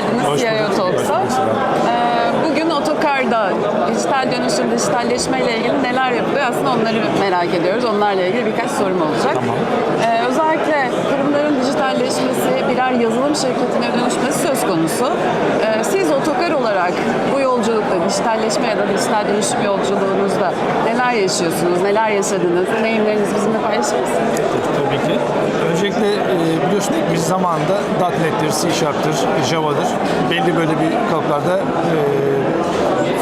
geldiniz Hoş CIO. Talks'a. Ee, bugün otokarda dijital dönüşüm, dijitalleşme ile ilgili neler yapılıyor aslında onları merak ediyoruz. Onlarla ilgili birkaç sorum olacak. Tamam. Ee, özellikle kurumların dijitalleşmesi, birer yazılım şirketine dönüşmesi söz konusu. Ee, siz otokar olarak bu yolculukta, dijitalleşme ya da dijital dönüşüm yolculuğunuzda neler yaşıyorsunuz, neler yaşadınız, deneyimlerinizi bizimle paylaşır mısınız? Tabii ki. Öncelikle e, biliyorsun ilk biz zamanında .NET'tir, C Sharp'tır, Java'dır. Belli böyle bir kalıplarda e,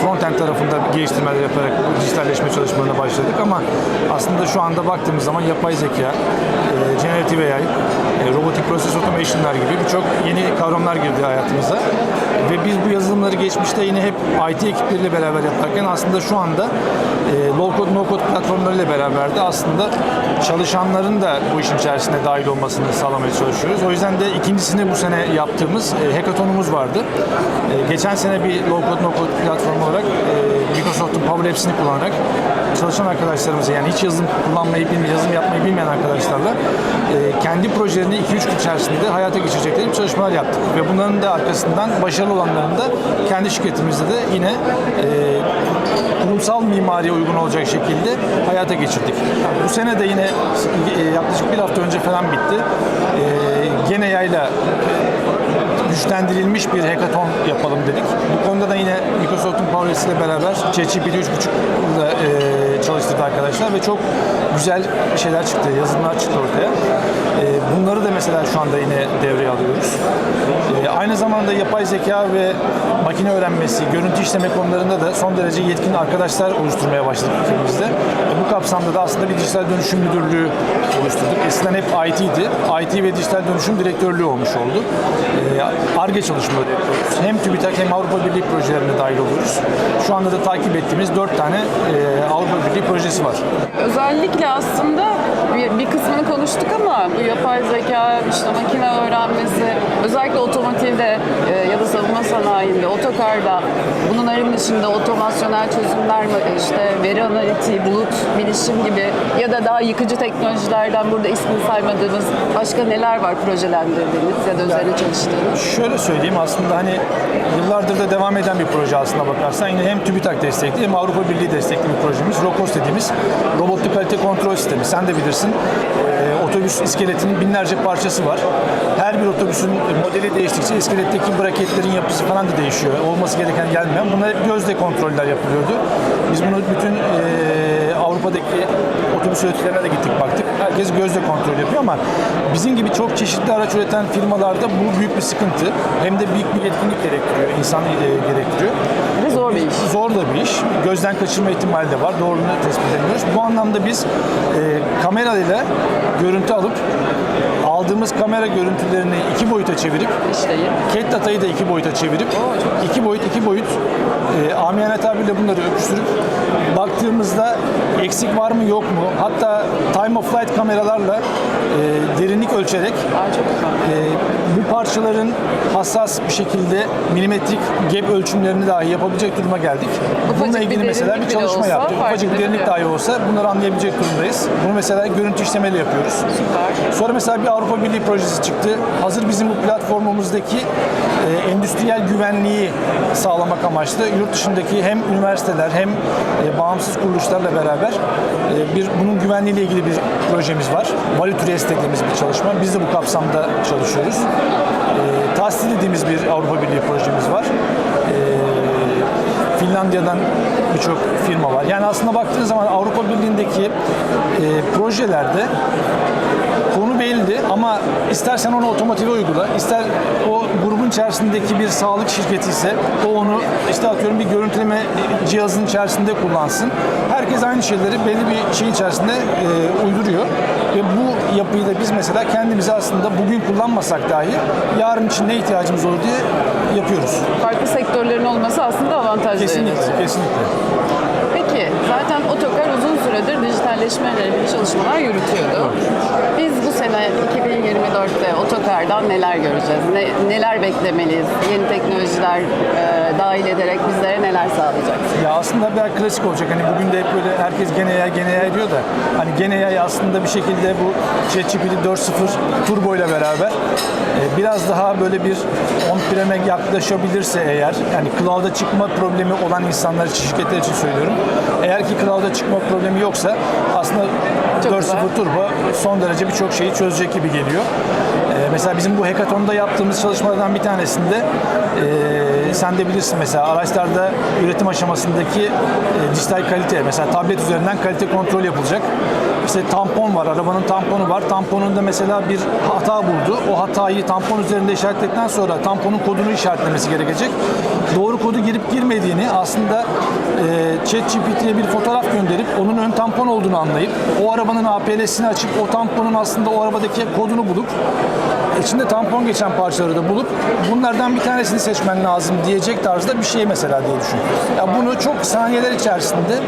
frontend tarafında geliştirmeler yaparak dijitalleşme çalışmalarına başladık ama aslında şu anda baktığımız zaman yapay zeka, e, generative AI, e, robotik process automation'lar gibi birçok yeni kavramlar girdi hayatımıza. Ve biz bu yazılımları geçmişte yine hep IT ekipleriyle beraber yaparken aslında şu anda low code no code platformlarıyla beraber de aslında çalışanların da bu işin içerisine dahil olmasını sağlamaya çalışıyoruz. O yüzden de ikincisini bu sene yaptığımız e, hackathonumuz vardı. E, geçen sene bir low code no code platformu olarak e, Microsoft'un Power Apps'ini kullanarak çalışan arkadaşlarımıza yani hiç yazılım kullanmayı bilmeyen, yazılım yapmayı bilmeyen arkadaşlarla e, kendi projelerini 2-3 gün içerisinde hayata geçirecekleri çalışmalar yaptık. Ve bunların da arkasından başarılı olanlarını da kendi şirketimizde de yine e, kurumsal mimariye uygun olacak şekilde hayata geçirdik. Bu sene de yine e, yaklaşık bir hafta önce falan bitti. E, gene yayla güçlendirilmiş bir hackathon yapalım dedik. Bu konuda da yine Microsoft'un Power ile beraber ChatGPT 3.5 ile e, çalıştırdı arkadaşlar ve çok güzel şeyler çıktı, yazılımlar çıktı ortaya. E, bunları da mesela şu anda yine devreye alıyoruz. E, aynı zamanda yapay zeka ve makine öğrenmesi, görüntü işleme konularında da son derece yetkin arkadaşlar oluşturmaya başladık ülkemizde. E, bu kapsamda da aslında bir dijital dönüşüm müdürlüğü oluşturduk. Eskiden hep IT'di. IT ve dijital dönüşüm direktörlüğü olmuş oldu. E, ARGE çalışmaları yapıyoruz. Hem TÜBİTAK hem Avrupa Birliği projelerine dahil oluyoruz. Şu anda da takip ettiğimiz dört tane e, Avrupa Birliği projesi var. Özellikle aslında bir, bir kısmını konuştuk ama bu yapay zeka, işte makine öğrenmesi, özellikle otomotivde e, ya da savunma sanayinde, otokarda, bunların dışında otomasyonel çözümler, işte veri analitiği, bulut bilişim gibi ya da daha yıkıcı teknolojilerden burada ismini saymadığımız başka neler var projelendirdiğiniz ya da üzerine çalıştığınız? Şöyle söyleyeyim aslında hani yıllardır da devam eden bir proje aslında bakarsan yine hem TÜBİTAK destekli hem Avrupa Birliği destekli bir projemiz. ROCOS dediğimiz robotlu kalite kontrol sistemi. Sen de bilirsin e, otobüs iskeletinin binlerce parçası var. Her bir otobüsün modeli değiştikçe iskeletteki braketlerin yapısı falan da değişiyor. Olması gereken gelmeyen. Bunlar hep gözle kontroller yapılıyordu. Biz bunu bütün e, Avrupa'daki otobüs üreticilerine de gittik baktık. Herkes gözle kontrol yapıyor ama bizim gibi çok çeşitli araç üreten firmalarda bu büyük bir sıkıntı. Hem de büyük bir yetkinlik gerektiriyor, insan gerektiriyor. Ve zor bir iş. Zor da bir iş. Gözden kaçırma ihtimali de var. Doğruluğunu tespit edemiyoruz. Bu anlamda biz e, kamerayla görüntü alıp aldığımız kamera görüntülerini iki boyuta çevirip İşleyi. CAD datayı da iki boyuta çevirip iki boyut iki boyut e, amiyane tabirle bunları öpüştürüp baktığımızda eksik var mı yok mu hatta time of flight kameralarla e, derinlik ölçerek Aa, çok güzel. e, bu parçaların hassas bir şekilde milimetrik gap ölçümlerini dahi yapabilecek duruma geldik. Bununla bir ilgili mesela bir derinlik bile çalışma olsa yaptık. fark Ufacık derinlik edebiliyor. dahi olsa bunları anlayabilecek durumdayız. Bunu mesela görüntü işlemeyle yapıyoruz. Süper. Sonra mesela bir Avrupa Birliği projesi çıktı. Hazır bizim bu platformumuzdaki e, endüstriyel güvenliği sağlamak amaçlı yurt dışındaki hem üniversiteler hem e, bağımsız kuruluşlarla beraber e, bir bunun güvenliğiyle ilgili bir projemiz var. Trace dediğimiz bir çalışma. Biz de bu kapsamda çalışıyoruz. E, tahsil dediğimiz bir Avrupa Birliği projemiz var. E, Finlandiya'dan birçok firma var. Yani aslında baktığın zaman Avrupa Birliği'ndeki e, projelerde konu belli ama istersen onu otomotive uygula, ister o grubun içerisindeki bir sağlık şirketi ise o onu işte atıyorum bir görüntüleme cihazının içerisinde kullansın. Herkes aynı şeyleri belli bir şeyin içerisinde e, uyduruyor ve bu yapıyı da biz mesela kendimize aslında bugün kullanmasak dahi yarın için ne ihtiyacımız olur diye yapıyoruz. Farklı sektörlerin olması aslında avantajlı. Kesinlikle, kesinlikle. Peki zaten Otokar ile ilgili çalışmalar yürütüyordu. Biz bu sene 2024'te otokardan neler göreceğiz? Ne, neler beklemeliyiz? Yeni teknolojiler e, dahil ederek bizlere neler sağlayacak? Ya aslında bir klasik olacak. Hani bugün de hep böyle herkes gene yay gene yay diyor da hani gene yay aslında bir şekilde bu ChatGPT 4.0 Turbo ile beraber e, biraz daha böyle bir on-prem'e yaklaşabilirse eğer yani cloud'a çıkma problemi olan insanlar için, şirketler için söylüyorum. Eğer ki cloud'a çıkma problemi yoksa aslında Çok 4.0 güzel. Turbo son derece birçok şeyi çözecek gibi geliyor. Ee, mesela bizim bu hackathon'da yaptığımız çalışmalardan bir tanesinde e, sen de bilirsin mesela araçlarda üretim aşamasındaki e, dijital kalite mesela tablet üzerinden kalite kontrol yapılacak. İşte tampon var, arabanın tamponu var. Tamponunda mesela bir hata buldu. O hatayı tampon üzerinde işaretledikten sonra tamponun kodunu işaretlemesi gerekecek. Doğru kodu girip girmediğini aslında e, ChatGPT'ye bir fotoğraf gönderip onun ön tampon olduğunu anlayıp o arabanın APL'sini açıp o tamponun aslında o arabadaki kodunu bulup içinde tampon geçen parçaları da bulup bunlardan bir tanesini seçmen lazım diyecek tarzda bir şey mesela diye düşün. Ya bunu çok saniyeler içerisinde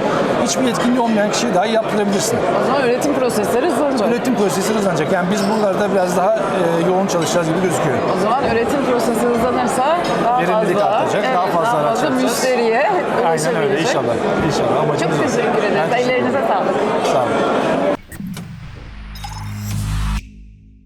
hiçbir yetkinliği olmayan kişiye dahi yaptırabilirsin. O zaman üretim prosesleri hızlanacak. Üretim prosesi hızlanacak. Yani biz buralarda biraz daha e, yoğun çalışacağız gibi gözüküyor. O zaman üretim prosesi hızlanırsa daha Verimlilik fazla, artacak, daha fazla araç fazla yapacağız. müşteriye Aynen öyle inşallah. İnşallah. Amacımız Çok teşekkür ederiz. Ellerinize sağlık. Sağ olun.